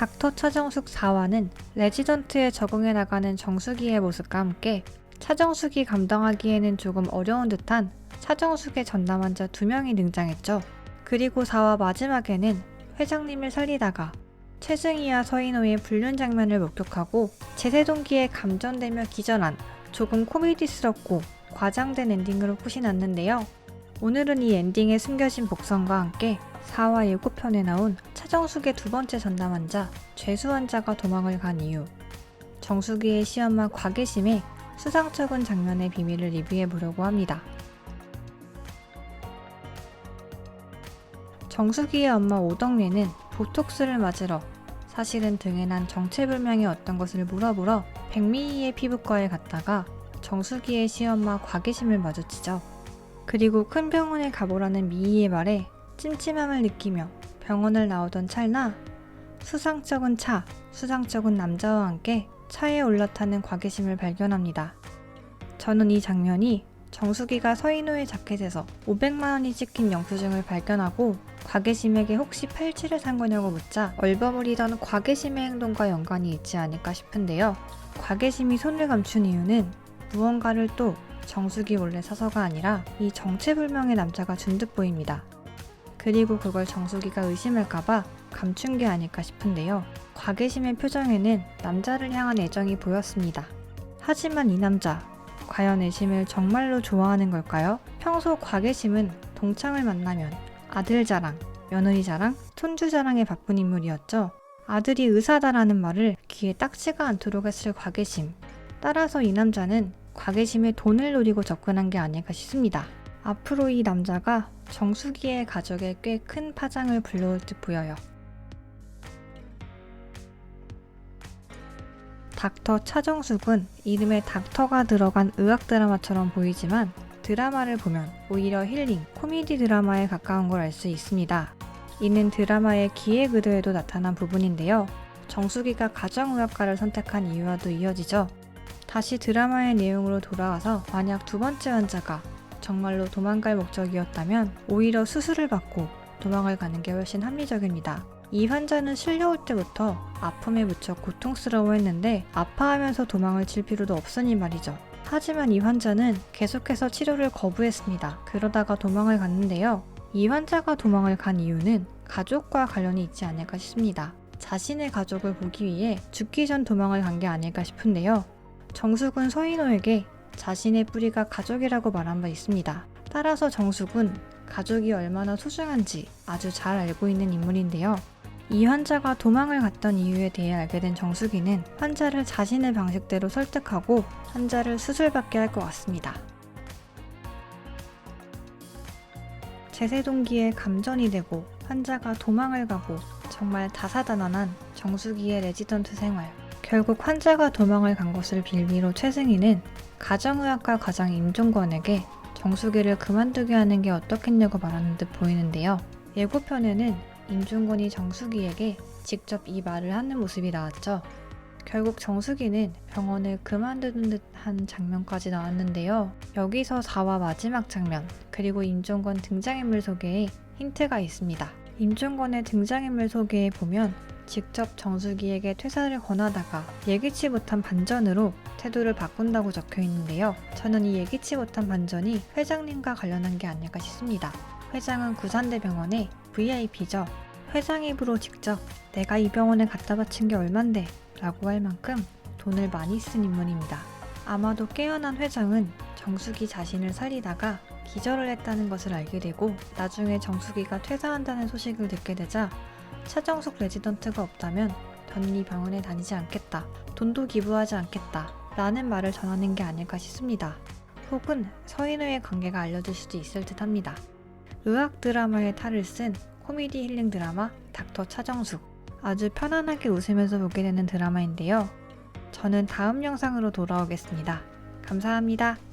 닥터 차정숙 4화는 레지던트에 적응해 나가는 정수기의 모습과 함께 차정숙이 감당하기에는 조금 어려운 듯한 차정숙의 전담 환자 두 명이 등장했죠. 그리고 4화 마지막에는 회장님을 살리다가 최승희와 서인호의 불륜 장면을 목격하고 제세동기에 감전되며 기절한 조금 코미디스럽고 과장된 엔딩으로 끝이 났는데요. 오늘은 이 엔딩에 숨겨진 복선과 함께 4화 예고편에 나온 차정숙의 두 번째 전담 환자 죄수 환자가 도망을 간 이유 정수기의 시험과 과계심에 수상쩍은 장면의 비밀을 리뷰해 보려고 합니다. 정수기의 엄마 오덕래는 보톡스를 맞으러 사실은 등에 난 정체불명의 어떤 것을 물어보러 백미희의 피부과에 갔다가 정수기의 시엄마 과계심을 마주치죠. 그리고 큰 병원에 가보라는 미희의 말에 찜찜함을 느끼며 병원을 나오던 찰나 수상쩍은 차, 수상쩍은 남자와 함께 차에 올라타는 과계심을 발견합니다. 저는 이 장면이 정수기가 서인호의 자켓에서 500만 원이 찍힌 영수증을 발견하고 과계심에게 혹시 팔찌를 산 거냐고 묻자 얼버무리던 과계심의 행동과 연관이 있지 않을까 싶은데요. 과계심이 손을 감춘 이유는 무언가를 또 정수기 몰래 사서가 아니라 이 정체불명의 남자가 준 듯 보입니다. 그리고 그걸 정수기가 의심할까봐 감춘 게 아닐까 싶은데요. 과계심의 표정에는 남자를 향한 애정이 보였습니다. 하지만 이 남자, 과연 애심을 정말로 좋아하는 걸까요? 평소 과계심은 동창을 만나면 아들 자랑, 며느리 자랑, 손주 자랑에 바쁜 인물이었죠. 아들이 의사다라는 말을 귀에 딱지가 않도록 했을 과계심. 따라서 이 남자는 과계심에 돈을 노리고 접근한 게 아닐까 싶습니다. 앞으로 이 남자가 정수기의 가족에 꽤 큰 파장을 불러올 듯 보여요. 닥터 차정숙은 이름에 닥터가 들어간 의학 드라마처럼 보이지만 드라마를 보면 오히려 힐링, 코미디 드라마에 가까운 걸 알 수 있습니다. 이는 드라마의 기획 의도에도 나타난 부분인데요. 정수기가 가정의학과를 선택한 이유와도 이어지죠. 다시 드라마의 내용으로 돌아와서 만약 두 번째 환자가 정말로 도망갈 목적이었다면 오히려 수술을 받고 도망을 가는 게 훨씬 합리적입니다. 이 환자는 실려올 때부터 아픔에 무척 고통스러워했는데 아파하면서 도망을 칠 필요도 없으니 말이죠. 하지만 이 환자는 계속해서 치료를 거부했습니다. 그러다가 도망을 갔는데요. 이 환자가 도망을 간 이유는 가족과 관련이 있지 않을까 싶습니다. 자신의 가족을 보기 위해 죽기 전 도망을 간 게 아닐까 싶은데요. 정숙은 서인호에게 자신의 뿌리가 가족이라고 말한 바 있습니다. 따라서 정숙은 가족이 얼마나 소중한지 아주 잘 알고 있는 인물인데요. 이 환자가 도망을 갔던 이유에 대해 알게 된 정수기는 환자를 자신의 방식대로 설득하고 환자를 수술받게 할 것 같습니다. 제세 동기에 감전이 되고 환자가 도망을 가고 정말 다사다난한 정수기의 레지던트 생활. 결국 환자가 도망을 간 것을 빌미로 최승희는 가정의학과 과장 임종권에게 정수기를 그만두게 하는 게 어떻겠냐고 말하는 듯 보이는데요. 예고편에는 임종권이 정수기에게 직접 이 말을 하는 모습이 나왔죠. 결국 정수기는 병원을 그만두는 듯한 장면까지 나왔는데요. 여기서 4화 마지막 장면, 그리고 임종권 등장인물 소개에 힌트가 있습니다. 임종권의 등장인물 소개에 보면 직접 정수기에게 퇴사를 권하다가 예기치 못한 반전으로 태도를 바꾼다고 적혀 있는데요. 저는 이 예기치 못한 반전이 회장님과 관련한 게 아닐까 싶습니다. 회장은 구산대병원의 VIP죠. 회장 입으로 직접 내가 이 병원에 갖다 바친 게 얼만데 라고 할 만큼 돈을 많이 쓴 인물입니다. 아마도 깨어난 회장은 정수기 자신을 살리다가 기절을 했다는 것을 알게 되고 나중에 정수기가 퇴사한다는 소식을 듣게 되자 차정숙 레지던트가 없다면 이 병원에 다니지 않겠다. 돈도 기부하지 않겠다. 라는 말을 전하는 게 아닐까 싶습니다. 혹은 서인우의 관계가 알려질 수도 있을 듯 합니다. 의학 드라마의 탈을 쓴 코미디 힐링 드라마 닥터 차정숙. 아주 편안하게 웃으면서 보게 되는 드라마인데요. 저는 다음 영상으로 돌아오겠습니다. 감사합니다.